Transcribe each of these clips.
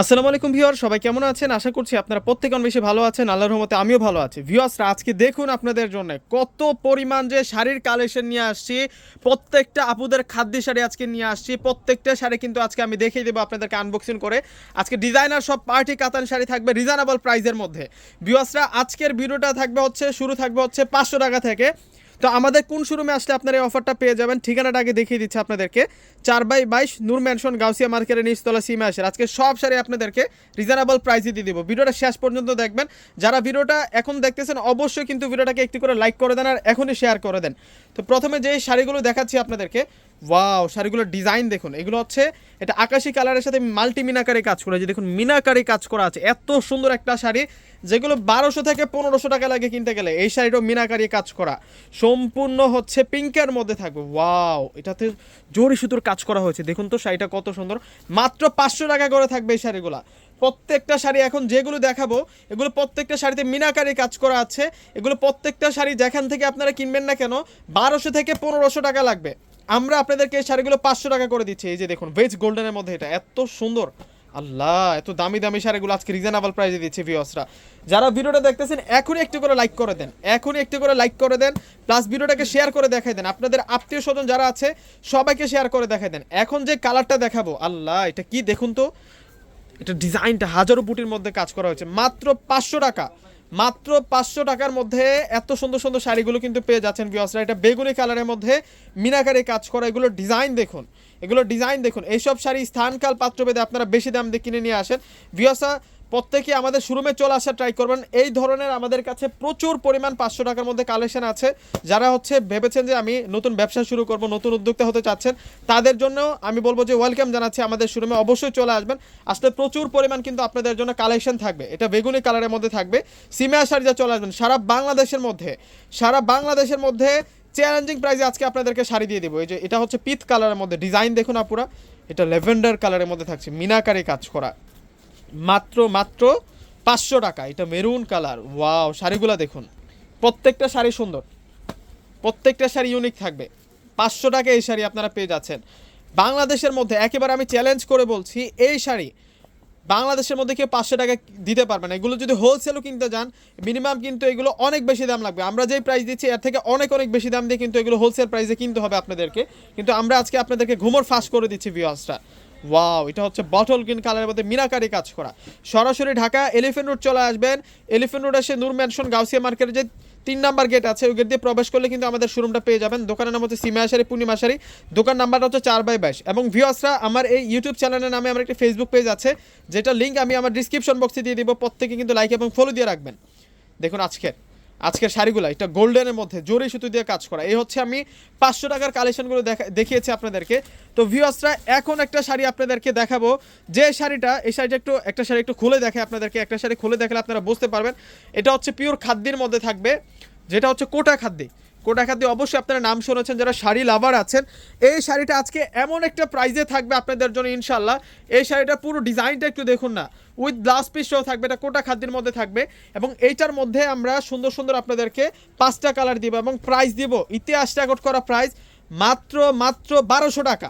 আসসালামু আলাইকুম ভিউয়ার, সবাই কেমন আছেন? আশা করছি আপনারা প্রত্যেকে বেশি ভালো আছেন, আল্লাহর রহমতে আমিও ভালো আছি। ভিউয়ার্সরা আজকে দেখুন আপনাদের জন্য কত পরিমাণ যে শাড়ির কালেকশন নিয়ে আসছি, প্রত্যেকটা আপুদের খাদ্য শাড়ি আজকে নিয়ে আসছি, প্রত্যেকটা শাড়ি কিন্তু আজকে আমি দেখিয়ে দেবো আপনাদেরকে আনবক্সিং করে। আজকে ডিজাইনার সব পার্টি কাতান শাড়ি থাকবে রিজনেবল প্রাইসের মধ্যে। ভিউয়ার্সরা, আজকের ভিডিওটা থাকবে হচ্ছে, শুরু থাকবে হচ্ছে পাঁচশো টাকা থেকে। তো আমাদের কোন শোরুমে আসলে আপনারা এই অফারটা পেয়ে যাবেন? ঠিকানাটা আগে দেখিয়ে দিচ্ছি আপনাদেরকে। চার বাই বাইশ নূর ম্যানশন গাউসিয়া মার্কেটের নিচতলা সিমে আসে আজকে সব শাড়ি আপনাদেরকে রিজনেবল প্রাইসে দিয়ে দিব। ভিডিওটা শেষ পর্যন্ত দেখবেন। যারা ভিডিওটা এখন দেখতেছেন, অবশ্যই কিন্তু ভিডিওটাকে একটি করে লাইক করে দেন আর এখনই শেয়ার করে দেন। তো প্রথমে যে শাড়িগুলো দেখাচ্ছি আপনাদেরকে ওয়াও শাড়িগুলোর ডিজাইন দেখুন। এগুলো হচ্ছে, এটা আকাশি কালারের সাথে মাল্টি মিনাকারি কাজ করা। যে দেখুন, মিনাকারি কাজ করা আছে। এত সুন্দর একটা শাড়ি, যেগুলো বারোশো থেকে পনেরোশো টাকা লাগে কিনতে গেলে, এই শাড়িটাও মিনাকারি কাজ করা। সম্পূর্ণ হচ্ছে পিঙ্কের মধ্যে থাকবে। ওয়াও এটাতে জরি সুতোর কাজ করা হয়েছে। দেখুন তো শাড়িটা কত সুন্দর। মাত্র পাঁচশো টাকা করে থাকবে এই শাড়িগুলা। প্রত্যেকটা শাড়ি এখন যেগুলো দেখাবো, এগুলো প্রত্যেকটা শাড়িতে মিনাকারি কাজ করা আছে। এগুলো প্রত্যেকটা শাড়ি যেখান থেকে আপনারা কিনবেন না কেন, বারোশো থেকে পনেরোশো টাকা লাগবে। আমরা আপনাদেরকে এই শাড়িগুলো পাঁচশো টাকা করে দিচ্ছি। এই যে দেখুন ভেজ গোল্ডেনের মধ্যে এটা এত সুন্দর। আল্লাহ, এত দামি দামি শাড়িগুলো আজকে রিজনেবল প্রাইসে দিচ্ছে ভিওসরা যারা ভিডিওটা দেখতেছেন, এখনই একটু করে লাইক করে দেন। এখনই একটু করে লাইক করে দেন প্লাস ভিডিওটাকে শেয়ার করে দেখাই দেন। আপনাদের আত্মীয় স্বজন যারা আছে, সবাইকে শেয়ার করে দেখাই দেন। এখন যে কালারটা দেখাবো, আল্লাহ, এটা কি দেখুন তো? এটা ডিজাইনটা হাজারো বুটির মধ্যে কাজ করা হয়েছে। মাত্র পাঁচশো টাকা। মাত্র পাঁচশো টাকার মধ্যে এত সুন্দর সুন্দর শাড়িগুলো কিন্তু পেয়ে যাচ্ছেন বিয়সরা এটা বেগুনি কালারের মধ্যে মিনাকারে কাজ করা। এগুলো ডিজাইন দেখুন। এগুলো ডিজাইন দেখুন। এইসব শাড়ি স্থানকাল পাত্রভেদে আপনারা বেশি দাম দিয়ে কিনে নিয়ে আসেন। বিয়সা প্রত্যেকে আমাদের শোরুমে চলে আসা ট্রাই করবেন। এই ধরনের আমাদের কাছে প্রচুর পরিমাণ পাঁচশো টাকার মধ্যে কালেকশন আছে। যারা হচ্ছে ভেবেছেন যে আমি নতুন ব্যবসা শুরু করব, নতুন উদ্যোক্তা হতে চাচ্ছেন, তাদের জন্য আমি বলব যে ওয়েলকাম জানাচ্ছি আমাদের শোরুমে অবশ্যই চলে আসবেন। আসলে প্রচুর পরিমাণ কিন্তু আপনাদের জন্য কালেকশন থাকবে। এটা বেগুনি কালারের মধ্যে থাকবে। সিমে আসার যা চলে আসবেন, সারা বাংলাদেশের মধ্যে, সারা বাংলাদেশের মধ্যে চ্যালেঞ্জিং প্রাইসে আজকে আপনাদেরকে শাড়ি দিয়ে দেবো। এই যে এটা হচ্ছে পিত কালারের মধ্যে। ডিজাইন দেখুন আপুরা, এটা লেভেন্ডার কালারের মধ্যে থাকছে। মিনাকারি কাজ করা। মাত্র মাত্র পাঁচশো টাকা। এটা মেরুন কালার। ওয়াও, শাড়িগুলো দেখুন। প্রত্যেকটা শাড়ি সুন্দর। প্রত্যেকটা শাড়ি ইউনিক থাকবে। পাঁচশো টাকা এই শাড়ি আপনারা পেয়ে যাচ্ছেন। বাংলাদেশের মধ্যে একেবারে আমি চ্যালেঞ্জ করে বলছি, এই শাড়ি বাংলাদেশের মধ্যে কেউ পাঁচশো টাকা দিতে পারবে না। এগুলো যদি হোলসেলও কিনতে যান মিনিমাম কিন্তু এগুলো অনেক বেশি দাম লাগবে। আমরা যেই প্রাইস দিচ্ছি, এর থেকে অনেক অনেক বেশি দাম দিয়ে কিন্তু এগুলো হোলসেল প্রাইসে কিনতে হবে আপনাদেরকে। কিন্তু আমরা আজকে আপনাদেরকে ঘুমোর ফাঁস করে দিচ্ছি ভিওয়াসটা ওয়াও এটা হচ্ছে বটল গ্রিন কালারের মধ্যে মিনাকারি কাজ করা। সরাসরি ঢাকা এলিফেন্ট রোড চলে আসবেন। এলিফেন্ট রোড এসে নূর ম্যানশন গাউসিয়া মার্কেটের যে তিন নাম্বার গেট আছে, ওই গেট দিয়ে প্রবেশ করলে কিন্তু আমাদের শোরুমটা পেয়ে যাবেন। দোকানের নাম হচ্ছে সিমাশারি পূর্ণিমাশারি দোকান নাম্বারটা হচ্ছে চার বাই বাইশ। এবং ভিওসরা আমার এই ইউটিউব চ্যানেলের নামে আমার একটি ফেসবুক পেজ আছে, যেটা লিঙ্ক আমি আমার ডিসক্রিপশন বক্সে দিয়ে দিব। প্রত্যেকে কিন্তু লাইক এবং ফলো দিয়ে রাখবেন। দেখুন আজকের। আজকের শাড়িগুলো, এটা গোল্ডেনের মধ্যে, জোরে সুতো দিয়ে কাজ করা। এই হচ্ছে আমি পাঁচশো টাকার কালেকশনগুলো দেখা দেখিয়েছি আপনাদেরকে। তো ভিউয়ার্সরা এখন একটা শাড়ি আপনাদেরকে দেখাবো। যে শাড়িটা, এই শাড়িটা একটু একটা শাড়ি একটু খুলে দেখে আপনাদেরকে, একটা শাড়ি খুলে দেখালে আপনারা বুঝতে পারবেন। এটা হচ্ছে পিওর খাদ্যের মধ্যে থাকবে, যেটা হচ্ছে কোটা খাদ্যে। কোটা খাদ্যে অবশ্যই আপনারা নাম শুনেছেন, যারা শাড়ি লাভার আছেন। এই শাড়িটা আজকে এমন একটা প্রাইজে থাকবে আপনাদের জন্য ইনশাল্লাহ এই শাড়িটার পুরো ডিজাইনটা একটু দেখুন না। উইথ ব্লাউজ পিসও থাকবে, এটা কোটা খাদ্যের মধ্যে থাকবে। এবং এইটার মধ্যে আমরা সুন্দর সুন্দর আপনাদেরকে পাঁচটা কালার দিব এবং প্রাইস দিব। ইতিহাস রেকর্ড করা প্রাইস মাত্র মাত্র বারোশো টাকা।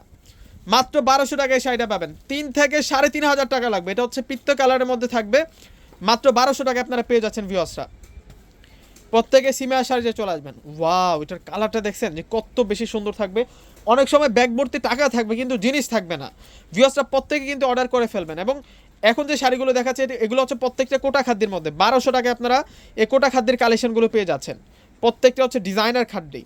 মাত্র বারোশো টাকায় শাড়িটা পাবেন। তিন থেকে সাড়ে তিন হাজার টাকা লাগবে। এটা হচ্ছে পিত্ত কালারের মধ্যে থাকবে। মাত্র বারোশো টাকা আপনারা পেয়ে যাচ্ছেন ভিওসরা প্রত্যেকে সিমে আসার যে চলে আসবেন। ওয়াও এটার কালারটা দেখছেন যে কত বেশি সুন্দর থাকবে। অনেক সময় ব্যাগভর্তি টাকা থাকবে, কিন্তু জিনিস থাকবে না। ভিউয়ার্সরা প্রত্যেকে কিন্তু অর্ডার করে ফেলবেন এবং এখন যে শাড়িগুলো দেখাচ্ছে এগুলো হচ্ছে প্রত্যেকটা কোটা খাদ্যের মধ্যে। বারোশো টাকায় আপনারা এই কোটা খাদ্যের কালেকশনগুলো পেয়ে যাচ্ছেন। প্রত্যেকটা হচ্ছে ডিজাইনার খাদ্যি।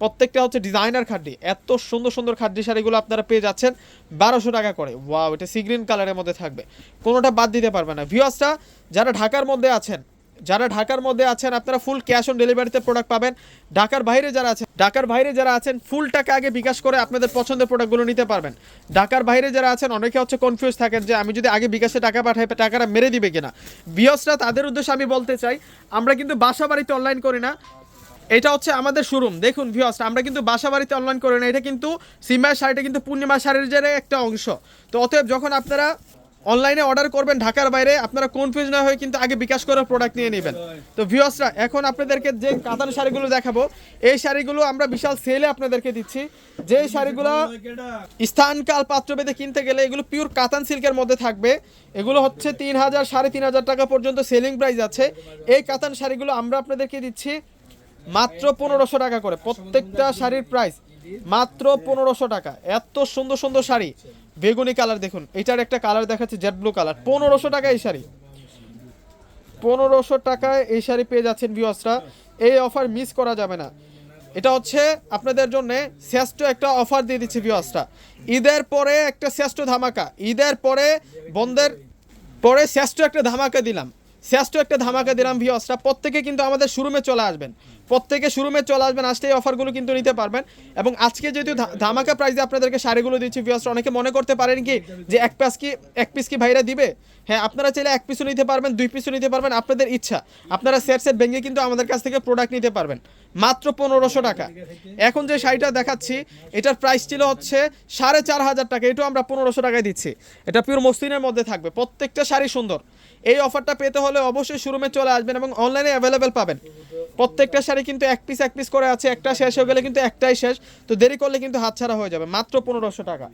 প্রত্যেকটা হচ্ছে ডিজাইনার খাদ্যি। এত সুন্দর সুন্দর খাদ্য শাড়িগুলো আপনারা পেয়ে যাচ্ছেন বারোশো টাকা করে। ওয়াও এটা সি গ্রিন কালারের মধ্যে থাকবে। কোনোটা বাদ দিতে পারবে না। ভিউয়ার্সরা যারা ঢাকার মধ্যে আছেন যারা ঢাকার মধ্যে আছেন, আপনারা ফুল ক্যাশ অন ডেলিভারিতে প্রোডাক্ট পাবেন। ঢাকার বাইরে যারা আছেন, ঢাকার বাইরে যারা আছেন ফুল টাকা আগে বিকাশ করে আপনাদের পছন্দের প্রোডাক্টগুলো নিতে পারবেন। ঢাকার বাইরে যারা আছেন, অনেকে হচ্ছে কনফিউজ থাকেন যে আমি যদি আগে বিকাশে টাকা পাঠাই, টাকাটা মেরে দিবে কিনা। বিয়সরা তাদের উদ্দেশ্যে আমি বলতে চাই, আমরা কিন্তু বাসা বাড়িতে অনলাইন করি না। এটা হচ্ছে আমাদের শোরুম দেখুন ভিওস আমরা কিন্তু বাসা বাড়িতে অনলাইন করি না। এটা কিন্তু সিমার শাড়িটা কিন্তু পূর্ণিমা শাড়ির যে একটা অংশ। তো অতএব যখন আপনারা অনলাইনে অর্ডার করবেন, ঢাকার বাইরে। আপনারা কনফিউজ না হয়ে কিন্তু আগে বিকাশ করে প্রোডাক্ট নিয়ে নেবেন। তো ভিউয়ার্সরা এখন আপনাদেরকে যে কাতান শাড়িগুলো দেখাবো, এই শাড়িগুলো আমরা বিশাল সেলে আপনাদেরকে দিচ্ছি। যে শাড়িগুলো স্থানকাল পাত্রভেদে কিনতে গেলে এগুলো পিওর কাতান সিল্কের মধ্যে থাকবে। এগুলো হচ্ছে তিন হাজার, সাড়ে তিন হাজার টাকা পর্যন্ত সেলিং প্রাইস আছে। এই কাতান শাড়িগুলো আমরা আপনাদেরকে দিচ্ছি মাত্র পনেরোশো টাকা করে। প্রত্যেকটা শাড়ির প্রাইস মাত্র পনেরোশো টাকা। এত সুন্দর সুন্দর শাড়ি। বেগুনি কালার দেখুন, এটার একটা কালার দেখাচ্ছে জেড ব্লু কালার, পনেরোশো টাকা এই শাড়ি। পনেরোশো টাকায় এই শাড়ি পেয়ে যাচ্ছেন ভিউয়ার্সরা এই অফার মিস করা যাবে না। এটা হচ্ছে আপনাদের জন্য শ্রেষ্ঠ একটা অফার দিয়ে দিচ্ছে ভিউয়ার্সরা ঈদের পরে একটা শ্রেষ্ঠ ধামাকা, ঈদের পরে বন্ধের পরে শ্রেষ্ঠ একটা ধামাকা দিলাম। শ্রেষ্ঠ একটা ধামাকা দিলাম ভিউয়ার্সরা প্রত্যেকে কিন্তু আমাদের শোরুমে চলে আসবেন। প্রত্যেকে শোরুমে চলে আসবেন আসলে এই অফারগুলো কিন্তু নিতে পারবেন। এবং আজকে যেহেতু ধামাকা প্রাইসে আপনাদেরকে শাড়িগুলো দিচ্ছি ভিউয়ার্সরা অনেকে মনে করতে পারেন কি, যে এক পিস কি, এক পিস কি ভাইরা দিবে? হ্যাঁ আপনারা চাইলে এক পিসও নিতে পারবেন, দুই পিসও নিতে পারবেন, আপনাদের ইচ্ছা। আপনারা সেট সেট ভেঙে কিন্তু আমাদের কাছ থেকে প্রোডাক্ট নিতে পারবেন। মাত্র পনেরোশো টাকা। এখন যে শাড়িটা দেখাচ্ছি, এটার প্রাইস ছিল হচ্ছে সাড়ে চার হাজার টাকা। এটাও আমরা পনেরোশো টাকায় দিচ্ছি। এটা পিওর মসলিনের মধ্যে থাকবে। প্রত্যেকটা শাড়ি সুন্দর। এই অফারটা পেতে হলে অবশ্যই শোরুমে চলে আসবেন এবং অনলাইনে অ্যাভেলেবেল পাবেন। প্রত্যেকটা শাড়ি কিন্তু এক পিস এক পিস করে আছে। একটা শেষ হয়ে গেলে কিন্তু একটাই শেষ। তো দেরি করলে কিন্তু হাতছাড়া হয়ে যাবে। মাত্র পনেরোশো টাকা।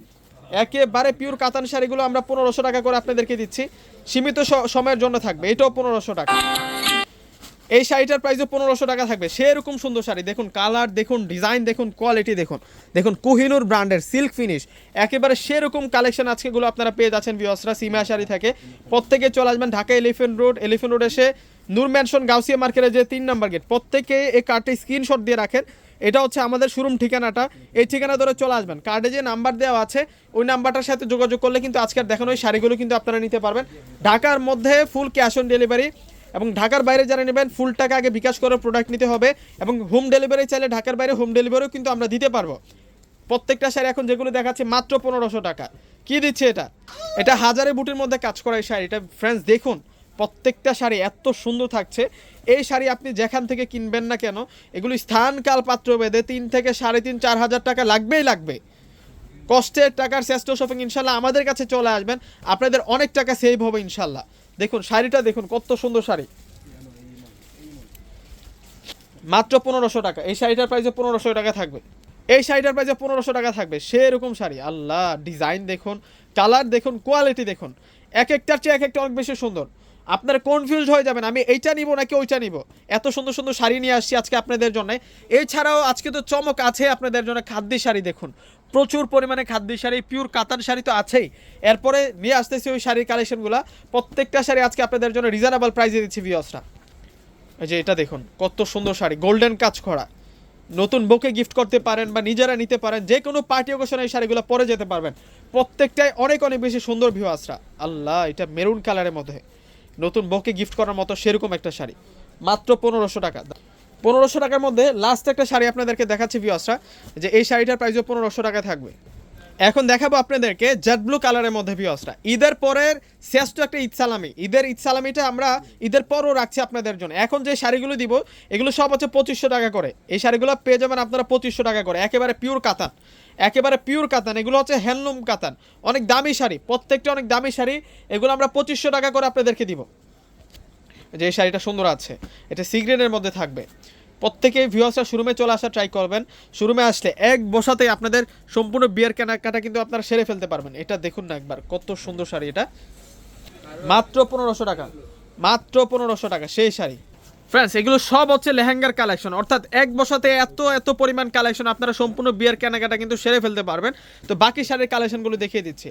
একেবারে পিওর কাতান শাড়িগুলো আমরা পনেরোশো টাকা করে আপনাদেরকে দিচ্ছি। সীমিত সময়ের জন্য থাকবে। এটাও পনেরোশো টাকা। এই শাড়িটার প্রাইসও পনেরোশো টাকা থাকবে। সেরকম সুন্দর শাড়ি। দেখুন কালার দেখুন ডিজাইন দেখুন কোয়ালিটি দেখুন। দেখুন, কোহিনুর ব্র্যান্ডের সিল্ক ফিনিশ একেবারে সেরকম কালেকশন আজকেগুলো আপনারা পেয়ে যাচ্ছেন বিয়সরা সিমা শাড়ি থেকে। প্রত্যেকে চলে আসবেন Dhaka elephant road elephant road এসে নূর ম্যানশন গাউসিয়া মার্কেটের যে তিন নাম্বার গেট প্রত্যেকে এই কার্ডটি স্ক্রিনশট দিয়ে রাখেন। এটা হচ্ছে আমাদের শোরুম ঠিকানাটা। এই ঠিকানা ধরে চলে আসবেন। কার্ডে যে নাম্বার দেওয়া আছে, ওই নাম্বারটার সাথে যোগাযোগ করলে কিন্তু আজকের দেখানো ওই শাড়িগুলো কিন্তু আপনারা নিতে পারবেন। ঢাকার মধ্যে ফুল ক্যাশ অন ডেলিভারি এবং ঢাকার বাইরে যারা নেবেন ফুল টাকা আগে বিকাশ করে প্রোডাক্ট নিতে হবে এবং হোম ডেলিভারি চাইলে ঢাকার বাইরে হোম ডেলিভারিও কিন্তু আমরা দিতে পারব। প্রত্যেকটা শাড়ি এখন যেগুলো দেখাচ্ছে মাত্র পনেরোশো টাকা। কি দিচ্ছে এটা? এটা হাজারে বুটের মধ্যে কাজ করা এই শাড়ি। এটা ফ্রেন্ডস দেখুন, প্রত্যেকটা শাড়ি এত সুন্দর থাকছে। এই শাড়ি আপনি যেখান থেকে কিনবেন না কেন, এগুলি স্থান, কাল পাত্র বেঁধে তিন থেকে সাড়ে তিন, চার হাজার টাকা লাগবেই লাগবে। কষ্টের টাকার শ্রেষ্ঠ শপিং ইনশাল্লাহ আমাদের কাছে চলে আসবেন। আপনাদের অনেক টাকা সেভ হবে ইনশাল্লাহ। দেখুন, শাড়িটা দেখুন, কত সুন্দর শাড়ি। মাত্র পনেরোশো টাকা। এই শাড়িটার প্রাইসে পনেরোশো টাকা থাকবে। এই শাড়িটার প্রাইসে পনেরোশো টাকা থাকবে। সেরকম শাড়ি। আল্লাহ ডিজাইন দেখুন কালার দেখুন কোয়ালিটি দেখুন। এক একটার চেয়ে এক একটা অনেক বেশি সুন্দর। আপনারা কনফিউজ হয়ে যাবেন, আমি এইটা নিব নাকি ওইটা নিব? এত সুন্দর সুন্দর শাড়ি নিয়ে আসছি আজকে আপনাদের জন্য। এছাড়াও আজকে তো চমক আছে আপনাদের জন্য, খাদ্য শাড়ি দেখুন। প্রচুর পরিমাণে খাদ্য শাড়ি পিওর কাতান শাড়ি তো আছেই। এরপরে নিয়ে আসতেছি ওই শাড়ির কালেকশনগুলো প্রত্যেকটা শাড়ি আজকে আপনাদের জন্য রিজনেবল প্রাইসে দিচ্ছি ভিওসটা এই যে এটা দেখুন, কত সুন্দর শাড়ি গোল্ডেন কাজ করা। নতুন বউকে গিফট করতে পারেন বা নিজেরা নিতে পারেন, যে কোনো পার্টি অকেশনে এই শাড়িগুলো পরে যেতে পারবেন। প্রত্যেকটাই অনেক অনেক বেশি সুন্দর ভিউ আসরা আল্লাহ, এটা মেরুন কালারের মধ্যে। নতুন বউকে গিফট করার মতো সেরকম একটা শাড়ি। মাত্র পনেরোশো টাকা। পনেরোশো টাকার মধ্যে লাস্ট একটা শাড়ি আপনাদেরকে দেখাচ্ছি ভিউসরা যে এই শাড়িটার প্রাইসও পনেরোশো টাকা থাকবে। এখন দেখাবো আপনাদেরকে জেড ব্লু কালারের মধ্যে ভিউসটা ঈদের পরের শ্রেষ্ঠ একটা ঈদ সালামি। ঈদের ঈদ সালামিটা আমরা ঈদের পরও রাখছি আপনাদের জন্য। এখন যে শাড়িগুলো দিব, এগুলো সব হচ্ছে পঁচিশশো টাকা করে। এই শাড়িগুলো পেয়ে যাবেন আপনারা পঁচিশশো টাকা করে। একেবারে পিওর কাতান একেবারে পিওর কাতান এগুলো হচ্ছে হ্যান্ডলুম কাতান অনেক দামি শাড়ি, প্রত্যেকটা অনেক দামি শাড়ি, এগুলো আমরা পঁচিশশো টাকা করে আপনাদেরকে দিব। যে এই শাড়িটা সুন্দর আছে, এটা সিগ্রেনের মধ্যে থাকবে। প্রত্যেকেই ভিউয়ার্সরা শোরুমে চলে আসা ট্রাই করবেন। শোরুমে আসলে এক বসাতেই আপনাদের সম্পূর্ণ বিয়ার কেনাকাটা কিন্তু আপনারা সেরে ফেলতে পারবেন। এটা দেখুন না একবার, কত সুন্দর শাড়ি এটা। মাত্র পনেরোশো টাকা, মাত্র পনেরোশো টাকা, সেই শাড়ি। ফ্রেন্ডস এগুলো সব হচ্ছে লেহেঙ্গার কালেকশন অর্থাৎ এক বসাতে এত এত পরিমাণ কালেকশন আপনারা সম্পূর্ণ বিয়ার কেনাকাটা কিন্তু সেরে ফেলতে পারবেন। তো বাকি শাড়ির কালেকশনগুলো দেখিয়ে দিচ্ছি।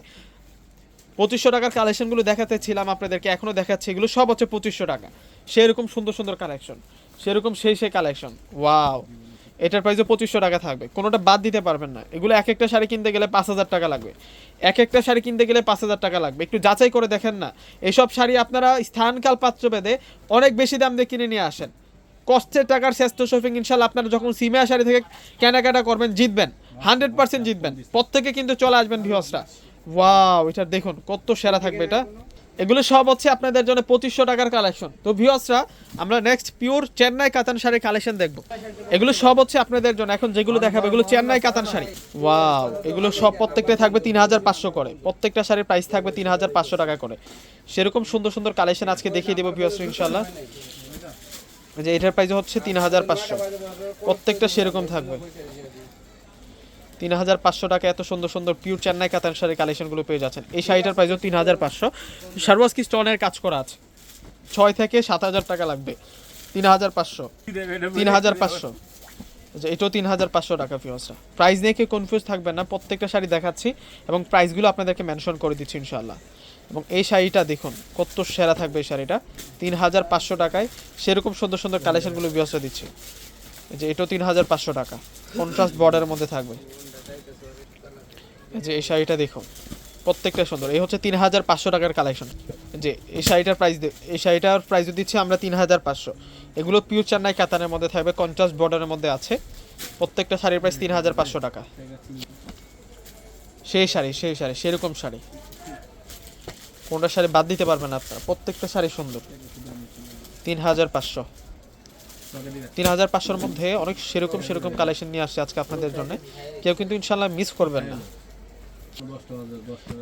পঁচিশশো টাকার কালেকশনগুলো দেখাতে ছিলাম আপনাদেরকে, এখনও দেখাচ্ছি, এগুলো সব হচ্ছে পঁচিশশো টাকা। সেরকম সুন্দর সুন্দর কালেকশন সেরকম সেই সেই কালেকশন ওয়াও এটার প্রাইসও পঁচিশশো টাকা থাকবে, কোনোটা বাদ দিতে পারবেন না। এগুলো এক একটা শাড়ি কিনতে গেলে পাঁচ হাজার টাকা লাগবে। এক একটা শাড়ি কিনতে গেলে পাঁচ হাজার টাকা লাগবে। একটু যাচাই করে দেখেন না এইসব শাড়ি আপনারা স্থানকাল পাত্র বেঁধে অনেক বেশি দাম দিয়ে কিনে নিয়ে আসেন। কষ্টের টাকার শ্রেষ্ঠ শপিং ইনশাল্লাহ আপনারা যখন সিমিয়া শাড়ি থেকে কেনাকাটা করবেন, জিতবেন হান্ড্রেড পার্সেন্ট জিতবেন। প্রত্যেকে কিন্তু চলে আসবেন ভিউসরা ওয়াও এটা দেখুন, কত সেরা থাকবে এটা। এগুলো সব হচ্ছে আপনাদের জন্য পঁচিশশো টাকার কালেকশন তো ভিওসরা আমরা নেক্সট পিওর চেন্নাই কাতান শাড়ির কালেকশন দেখব। এগুলো সব হচ্ছে আপনাদের জন্য। এখন যেগুলো দেখাবো, এগুলো চেন্নাই কাতান শাড়ি। ওয়াও এগুলো সব প্রত্যেকটা থাকবে তিন হাজার পাঁচশো করে। প্রত্যেকটা শাড়ির প্রাইস থাকবে তিন হাজার পাঁচশো টাকা করে। সেরকম সুন্দর সুন্দর কালেকশন আজকে দেখিয়ে দেবো ভিউয়ার্সরা ইনশাল্লাহ যে এটার প্রাইস হচ্ছে তিন হাজার পাঁচশো। প্রত্যেকটা সেরকম থাকবে। তিন হাজার পাঁচশো টাকা এত সুন্দর সুন্দর পিওর চেন্নাই কাতান শাড়ির কালেকশনগুলো পেয়ে যাচ্ছেন। এই শাড়িটার প্রাইসও তিন হাজার পাঁচশো। সার্বাস্কি স্টোনের কাজ করা আছে। ছয় থেকে সাত হাজার টাকা লাগবে। তিন হাজার পাঁচশো। তিন হাজার পাঁচশো। আচ্ছা, এটাও তিন হাজার পাঁচশো টাকা ফিওসরা প্রাইস নিয়ে কেউ কনফিউজ থাকবেন না প্রত্যেকটা শাড়ি দেখাচ্ছি এবং প্রাইসগুলো আপনাদেরকে মেনশন করে দিচ্ছি ইনশাল্লাহ এবং এই শাড়িটা দেখুন কত সেরা থাকবে এই শাড়িটা। তিন হাজার পাঁচশো টাকায় সেরকম সুন্দর সুন্দর কালেকশনগুলো বিয়সরা দিচ্ছে। যে এটাও তিন হাজার পাঁচশো টাকা। কন্ট্রাস্ট বর্ডারের মধ্যে থাকবে। যে এই শাড়িটা দেখুন, প্রত্যেকটা সুন্দর। এই হচ্ছে তিন হাজার পাঁচশো টাকার কালেকশন যে এই শাড়িটার প্রাইস এই শাড়িটার প্রাইস দিচ্ছি আমরা তিন হাজার পাঁচশো। এগুলো পিওর চেন্নাই কাতানের মধ্যে থাকবে কন্ট্রাস্ট বর্ডারের মধ্যে আছে। প্রত্যেকটা শাড়ির প্রাইস তিন হাজার পাঁচশো টাকা। সেই শাড়ি সেই শাড়ি, সেরকম শাড়ি। কোনটা শাড়ি বাদ দিতে পারবেন আপনারা? প্রত্যেকটা শাড়ি সুন্দর। তিন হাজার পাঁচশো। তিন হাজার পাঁচশোর মধ্যে অনেক সেরকম সেরকম কালেকশন নিয়ে আসছে আজকে আপনাদের জন্য। কেউ কিন্তু ইনশাল্লাহ মিস করবেন না।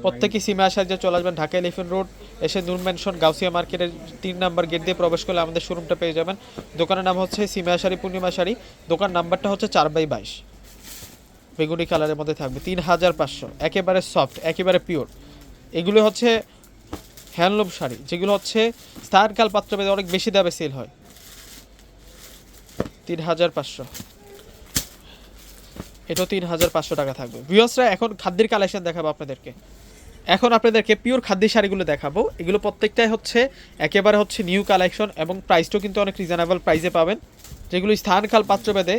প্রত্যেকেই সিমে আসার যে চলে আসবেন ঢাকা এলিফেন্ট রোড এসে নূর ম্যানশন গাউসিয়া মার্কেটের তিন নাম্বার গেট দিয়ে প্রবেশ করলে আমাদের শোরুমটা পেয়ে যাবেন। দোকানের নাম হচ্ছে সিমে শাড়ি পূর্ণিমা শাড়ি। দোকান নাম্বারটা হচ্ছে চার বাই বাইশ। বেগুনি কালারের মধ্যে থাকবে তিন হাজার পাঁচশো। একেবারে সফট একেবারে পিওর এগুলো হচ্ছে হ্যান্ডলুম শাড়ি যেগুলো হচ্ছে স্থানকাল পাত্র বেঁধে অনেক বেশি দামে সেল হয়। তিন হাজার পাঁচশো। এটাও তিন হাজার পাঁচশো টাকা থাকবে। ভিউয়ার্সরা এখন খাদ্যের কালেকশন দেখাবো আপনাদেরকে। এখন আপনাদেরকে পিওর খাদ্যের শাড়িগুলো দেখাবো। এগুলো প্রত্যেকটাই হচ্ছে একেবারে হচ্ছে নিউ কালেকশন এবং প্রাইসটাও কিন্তু অনেক রিজনেবল প্রাইসে পাবেন। যেগুলো স্থানকাল পাত্রভেদে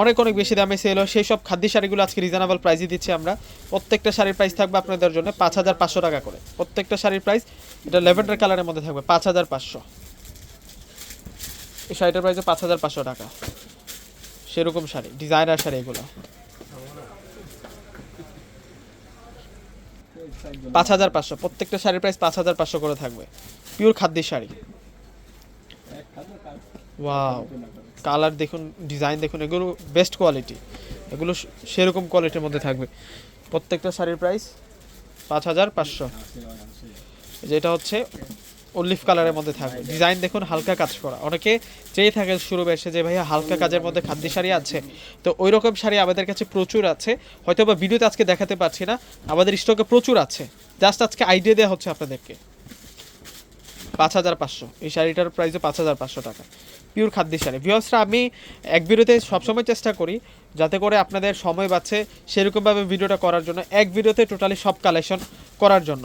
অনেক অনেক বেশি দামে সেল হয়। সেই সব খাদ্য শাড়িগুলো আজকে রিজনেবল প্রাইসে দিচ্ছি আমরা। প্রত্যেকটা শাড়ির প্রাইস থাকবে আপনাদের জন্য পাঁচ হাজার পাঁচশো টাকা করে। প্রত্যেকটা শাড়ির প্রাইস এটা লেভেন্ডার কালারের মধ্যে থাকবে, পাঁচ হাজার পাঁচশো। এই শাড়িটার প্রাইস পাঁচ হাজার পাঁচশো টাকা। সেরকম শাড়ি ডিজাইনার শাড়ি এগুলো। পাঁচ হাজার পাঁচশো। প্রত্যেকটা শাড়ির প্রাইস পাঁচ হাজার পাঁচশো করে থাকবে। পিওর খাদ্যের শাড়ি। ওয়াও কালার দেখুন ডিজাইন দেখুন, এগুলো বেস্ট কোয়ালিটি এগুলো সেরকম কোয়ালিটির মধ্যে থাকবে। প্রত্যেকটা শাড়ির প্রাইস পাঁচ হাজার পাঁচশো। যেটা হচ্ছে অলিভ কালারের মধ্যে থাকবে। ডিজাইন দেখুন, হালকা কাজ করা। অনেকে চেয়ে থাকে শুরু এসে যে, ভাইয়া, হালকা কাজের মধ্যে খাদ্য শাড়ি আছে। তো ওই রকম শাড়ি আমাদের কাছে প্রচুর আছে। হয়তো বা ভিডিওতে আজকে দেখাতে পারছি না। আমাদের স্টকে প্রচুর আছে। জাস্ট আজকে আইডিয়া দেওয়া হচ্ছে আপনাদেরকে। পাঁচ হাজার পাঁচশো। এই শাড়িটার প্রাইসও পাঁচ হাজার পাঁচশো টাকা। পিওর খাদ্য শাড়ি। ভিউয়ার্সরা আমি এক ভিডিওতে সবসময় চেষ্টা করি, যাতে করে আপনাদের সময় বাঁচে সেরকমভাবে ভিডিওটা করার জন্য, এক ভিডিওতে টোটালি সব কালেকশন করার জন্য।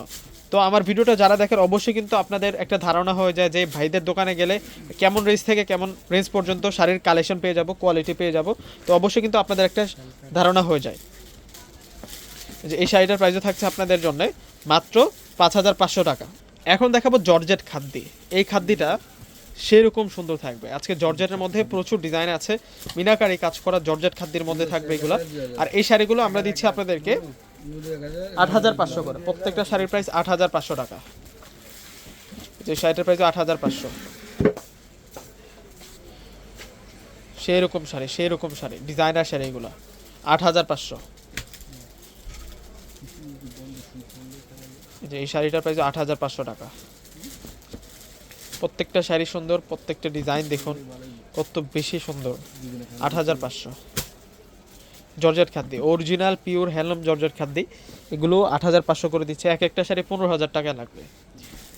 তো আমার ভিডিওটা যারা দেখেন, অবশ্যই কিন্তু আপনাদের একটা ধারণা হয়ে যায় যে ভাইদের দোকানে গেলে কেমন রেঞ্জ থেকে কেমন রেঞ্জ পর্যন্ত শাড়ির কালেকশন পেয়ে যাব কোয়ালিটি পেয়ে যাব। তো অবশ্যই কিন্তু আপনাদের একটা ধারণা হয়ে যায় যে এই শাড়িটার প্রাইসও থাকছে আপনাদের জন্য মাত্র পাঁচ হাজার পাঁচশো টাকা। এখন দেখাবো জর্জেট খাদ্যি। এই খাদ্যিটা সেরকম সুন্দর থাকবে। আজকে জর্জেটের মধ্যে প্রচুর ডিজাইন আছে। মিনাকারি কাজ করা জর্জেট খাদ্যের মধ্যে থাকবে এগুলো। আর এই শাড়িগুলো আমরা দিচ্ছি আপনাদেরকে আট হাজার পাঁচশো করে। প্রত্যেকটা শাড়ির প্রাইস আট হাজার পাঁচশো টাকা। যে শাড়িটার প্রাইস আট হাজার পাঁচশো। সেই রকম শাড়ি সেই রকম শাড়ি ডিজাইনার শাড়ি এগুলো। আট হাজার পাঁচশো। যে এই শাড়িটার প্রাইস আট হাজার পাঁচশো টাকা। প্রত্যেকটা শাড়ি সুন্দর, প্রত্যেকটা ডিজাইন দেখুন, কত বেশি সুন্দর। আট হাজার পাঁচশো। Georgette khadi. Original pure handloom georgette khadi. এগুলো আট হাজার পাঁচশো করে দিচ্ছে। এক একটা শাড়ি পনেরো হাজার টাকা লাগবে।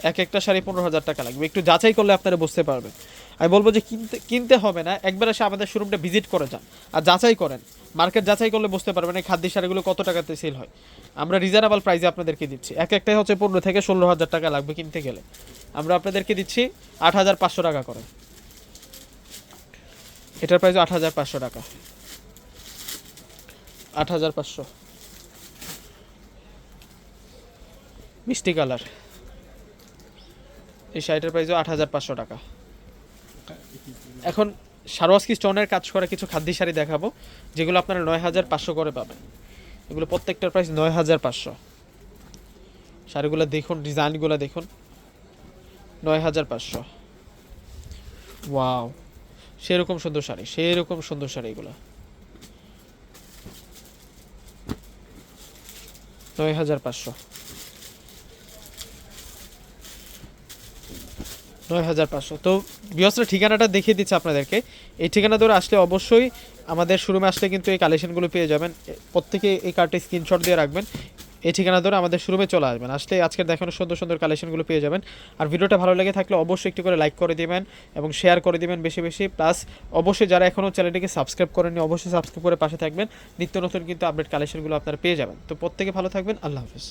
এক একটা শাড়ি পনেরো হাজার টাকা লাগবে। একটু যাচাই করলে আপনারা বুঝতে পারবেন। আমি বলব যে কিনতে কিনতে হবে না। একবার এসে আমাদের শোরুমটা ভিজিট করে যান। আর যাচাই করেন। মার্কেট যাচাই করলে বুঝতে পারবেন এই খাদ্য শাড়িগুলো কত টাকাতে সেল হয়। আমরা রিজনেবল প্রাইসে আপনাদেরকে দিচ্ছি। এক একটাই হচ্ছে পনেরো থেকে ষোলো হাজার টাকা লাগবে কিনতে গেলে। আমরা আপনাদেরকে দিচ্ছি আট হাজার পাঁচশো টাকা করে। এটার প্রাইস আট হাজার পাঁচশো টাকা। আট হাজার পাঁচশো। মিষ্টি কালার। এই শাড়িটার প্রাইসও আট হাজার পাঁচশো টাকা। এখন সারোয়াস্কি স্টোনের কাজ করা কিছু খাদ্য শাড়ি দেখাবো, যেগুলো আপনারা নয় হাজার পাঁচশো করে পাবেন। এগুলো প্রত্যেকটার প্রাইস নয় হাজার পাঁচশো। শাড়িগুলো দেখুন, ডিজাইনগুলো দেখুন। নয় হাজার পাঁচশো। ওয়াও, সেরকম সুন্দর শাড়ি, সেরকম সুন্দর শাড়ি এগুলো। নয় হাজার পাঁচশো। নয় হাজার পাঁচশো। তো বিয়সরা ঠিকানাটা দেখিয়ে দিচ্ছে আপনাদেরকে। এই ঠিকানা ধরে আসলে অবশ্যই আমাদের শোরুমে আসলে কিন্তু এই কালেকশনগুলো পেয়ে যাবেন। প্রত্যেকে এই কার্ডটি স্ক্রিনশট দিয়ে রাখবেন। এই ঠিকানা ধরে আমাদের শোরুমে চলে আসবেন। আসলে আজকের দেখানো সুন্দর সুন্দর কালেকশনগুলো পেয়ে যাবেন। আর ভিডিওটা ভালো লেগে থাকলে অবশ্যই একটু করে লাইক করে দিবেন এবং শেয়ার করে দিবেন বেশি বেশি। প্লাস অবশ্যই যারা এখনও চ্যানেলটিকে সাবস্ক্রাইব করেননি, অবশ্যই সাবস্ক্রাইব করে পাশে থাকবেন। নিত্য নতুন কিন্তু আপডেট কালেকশনগুলো আপনারা পেয়ে যাবেন। তো প্রত্যেকে ভালো থাকবেন। আল্লাহ হাফিজ।